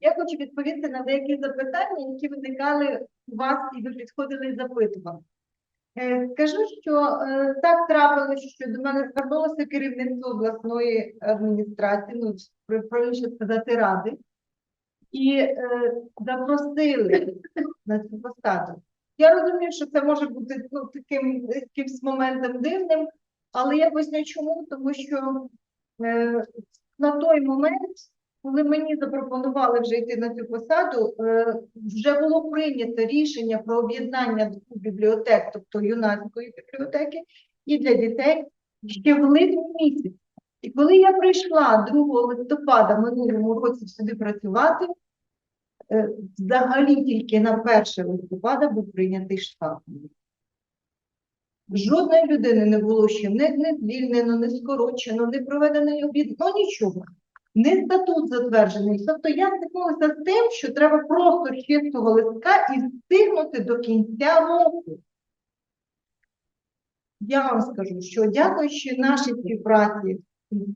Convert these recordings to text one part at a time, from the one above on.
Я хочу відповісти на деякі запитання, які виникали у вас, і ви підходили і запитували. Е, Скажу, що е, так трапилося, що до мене звернулося керівництво обласної адміністрації, ну, правильніше сказати, ради, і е, запросили на цю посаду. Я розумію, що це може бути ну, таким якимсь моментом дивним, але я поясню чому, тому що на той момент, коли мені запропонували вже йти на цю посаду, е, вже було прийнято рішення про об'єднання двох бібліотек, тобто юнацької бібліотеки, і для дітей ще в липні місяці. І коли я прийшла 2 листопада минулому році сюди працювати, е, взагалі тільки на 1 листопада був прийнятий штат. Жодної людини не було ще не, не звільнено, не скорочено, не проведено обід, ну нічого. Не статут затверджений. Тобто я стикнулася з тим, що треба просто чистого листка і встигнути до кінця року. Я вам скажу, що дякуючи нашій співпраці,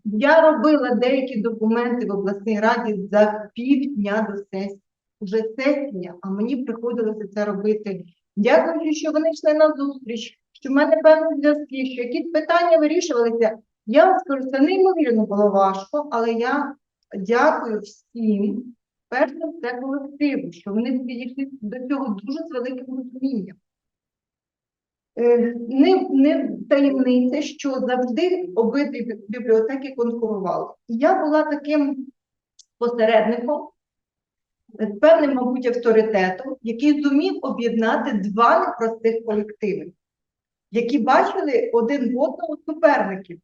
я робила деякі документи в обласній раді за півдня до сесії. Уже сесія, а мені приходилося це робити. Дякуючи, що вони йшли на зустріч, що в мене певні зв'язки, що якісь питання вирішувалися. Я вам скажу, це неймовірно було важко, але я дякую всім, перш за все колективу, що вони підійшли до цього дуже з великим розумінням. Е, Не, не таємниця, що завжди обидві бібліотеки конкурували. Я була таким посередником, е, певним, мабуть, авторитетом, який зумів об'єднати два непростих колективи, які бачили один в одному суперників.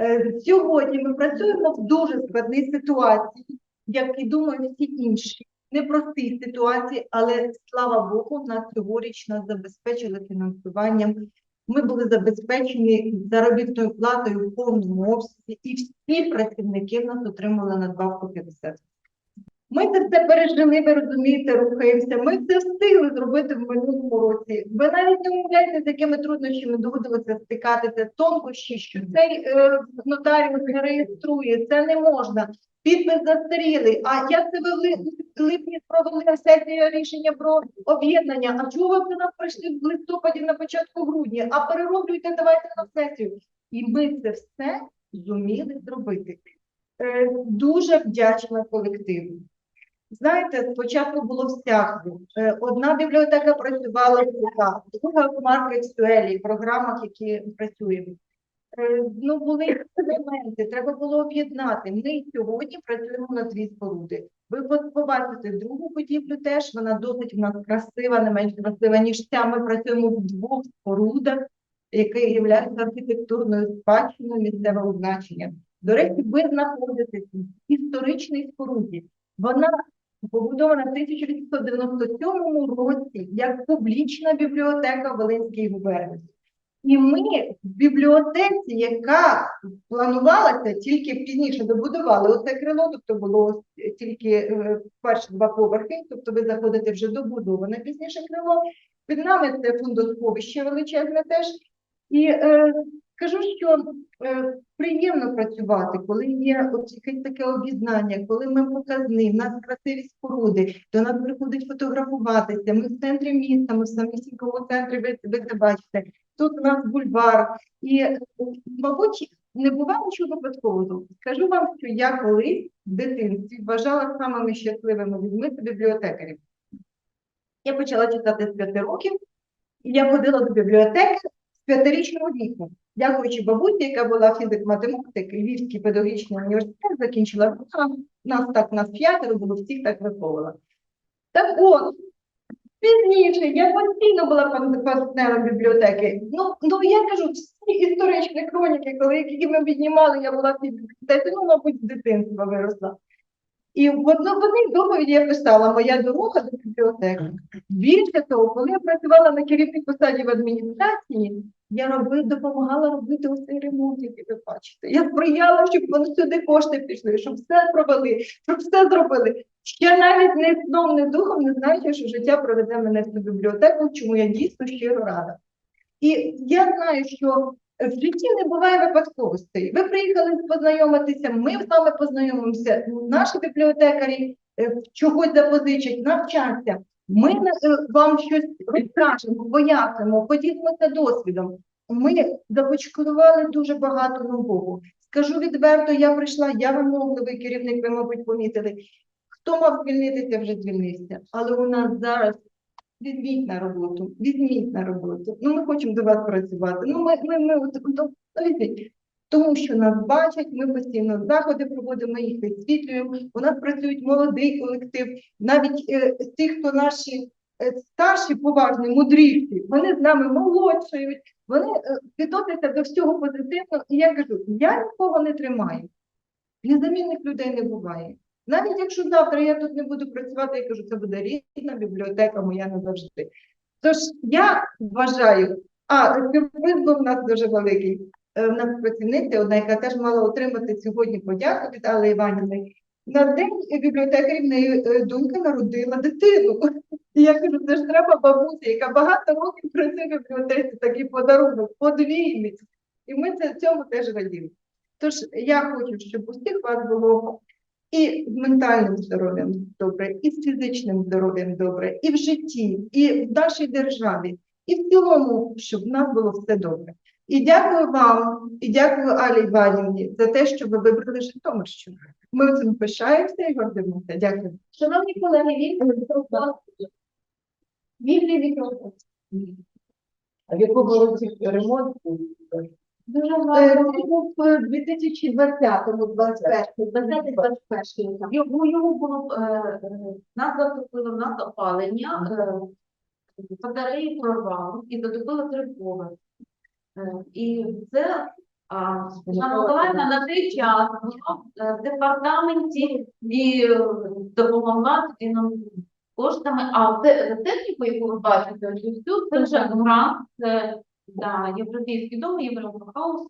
Е, Сьогодні ми працюємо в дуже складній ситуації, як і думаю всі інші. Непростій ситуації, але слава Богу, нас цьогоріч нас забезпечили фінансуванням. Ми були забезпечені заробітною платою в повному обсязі, і всі працівники в нас отримали надбавку 50. Ми це все пережили, ви розумієте, рухаємося. Ми це встигли зробити в минулому році. Ви навіть не уявляєте, з якими труднощами доводилося стикатися, тонкощі, що цей е, нотаріус не реєструє, це не можна. Підпис застарілий. А як це ви в липні провели сесію рішення про об'єднання? А чого ви нас прийшли в листопаді на початку грудня? А перероблюйте, давайте на сесію. І ми це все зуміли зробити. Е, Дуже вдячна колективу. Знаєте, спочатку було всяко. Е, Одна бібліотека працювала в друга в Маркет в програмах, які працюємо. Е, Ну, були елементи, треба було об'єднати. Ми сьогодні працюємо на дві споруди. Ви побачите другу будівлю теж, вона досить у нас красива, не менш красива, ніж ця. Ми працюємо в двох спорудах, які являються архітектурною спадщиною місцевого значення. До речі, ви знаходитесь в історичній споруді. Вона побудована в 1897 році як публічна бібліотека в Волинській губернії. І ми в бібліотеці, яка планувалася, тільки пізніше добудували оце крило, тобто було тільки е, перші два поверхи, тобто ви заходите вже добудоване пізніше крило. Під нами це фундосховище величезне теж. І е, скажу, що е, приємно працювати, коли є якесь таке об'єднання, коли ми показні, в нас красиві споруди, до нас приходять фотографуватися. Ми в центрі міста, ми в самісінькому центрі, ви, ви це бачите. Тут у нас бульвар. І, мабуть, не буває нічого випадкового. Скажу вам, що я колись в дитинстві вважала самими щасливими людьми це бібліотекарів. Я почала читати з п'яти років, і я ходила до бібліотеки з п'ятирічного віку. Дякуючи бабусі, яка була фізик-математик, Львівський педагогічний університет, закінчила нас так, нас п'ятеро було, всіх так виховувала. Так от, пізніше я постійно була партнером бібліотеки. Ну, ну я кажу, всі історичні хроніки, коли які ми піднімали, я була в бібліотеці, ну, мабуть, з дитинства виросла. І в одній доповіді я писала моя дорога до бібліотеки. Більше того, коли я працювала на керівній посаді в адміністрації, я роби, допомагала робити ось цей ремонт, який ви бачите. Я сприяла, щоб вони сюди кошти пішли, щоб все провели, щоб все зробили. Ще навіть не сном, не духом, не знаючи, що життя проведе мене в цю бібліотеку, чому я дійсно щиро рада. І я знаю, що В житті не буває випадковостей. Ви приїхали познайомитися, ми з вами познайомимося. Наші бібліотекарі е, чогось запозичать, навчаться. Ми е, вам щось розкажемо, пояснимо, поділимося досвідом. Ми забочкували дуже багато нового. Скажу відверто, я прийшла, я вимогливий керівник, ви, мабуть, помітили. Хто мав звільнитися, вже звільнився. Але у нас зараз візьміть на роботу, візьміть на роботу. Ну, ми хочемо до вас працювати. Ну, ми, ми, ми от, ну, візьміть. Тому що нас бачать, ми постійно заходи проводимо, ми їх висвітлюємо. У нас працюють молодий колектив, навіть е, ті, хто наші е, старші, поважні, мудріші, вони з нами молодшають, вони е, відносяться до всього позитивно. І я кажу, я нікого не тримаю. Незамінних людей не буває. Навіть якщо завтра я тут не буду працювати, я кажу, це буде рідна бібліотека моя назавжди. Тож я вважаю, а сюрприз був у нас дуже великий. Е, нас працівниця, одна, яка теж мала отримати сьогодні подяку від Алли Іванівни. На день бібліотекарів в неї донька народила дитину. І я кажу, це ж треба бабуся, яка багато років працює в бібліотеці, такий подарунок, подвійний. І ми це цьому теж радімо. Тож я хочу, щоб у всіх вас було і з ментальним здоров'ям добре, і з фізичним здоров'ям добре, і в житті, і в нашій державі, і в цілому, щоб в нас було все добре. І дякую вам, і дякую Алі Іванівні за те, що ви вибрали Житомирщину. Ми цим пишаємося і гордимося. Дякую. Шановні колеги, вільний мікрофон. Вільний мікрофон. А в якому році ремонт був? Дуже Е, гарно. Це був у 2020-му, 21 21 Його, його було, е, е, нас затопило, в нас опалення, е, батареї прорвало і затопило три поверхи. Е, І це Жанна Миколаївна на той час була е, в департаменті і е, допомогла тоді нам коштами. А те- техніку, яку ви бачите, цю, це вже грант, це да, європейський дом, Європа хаус.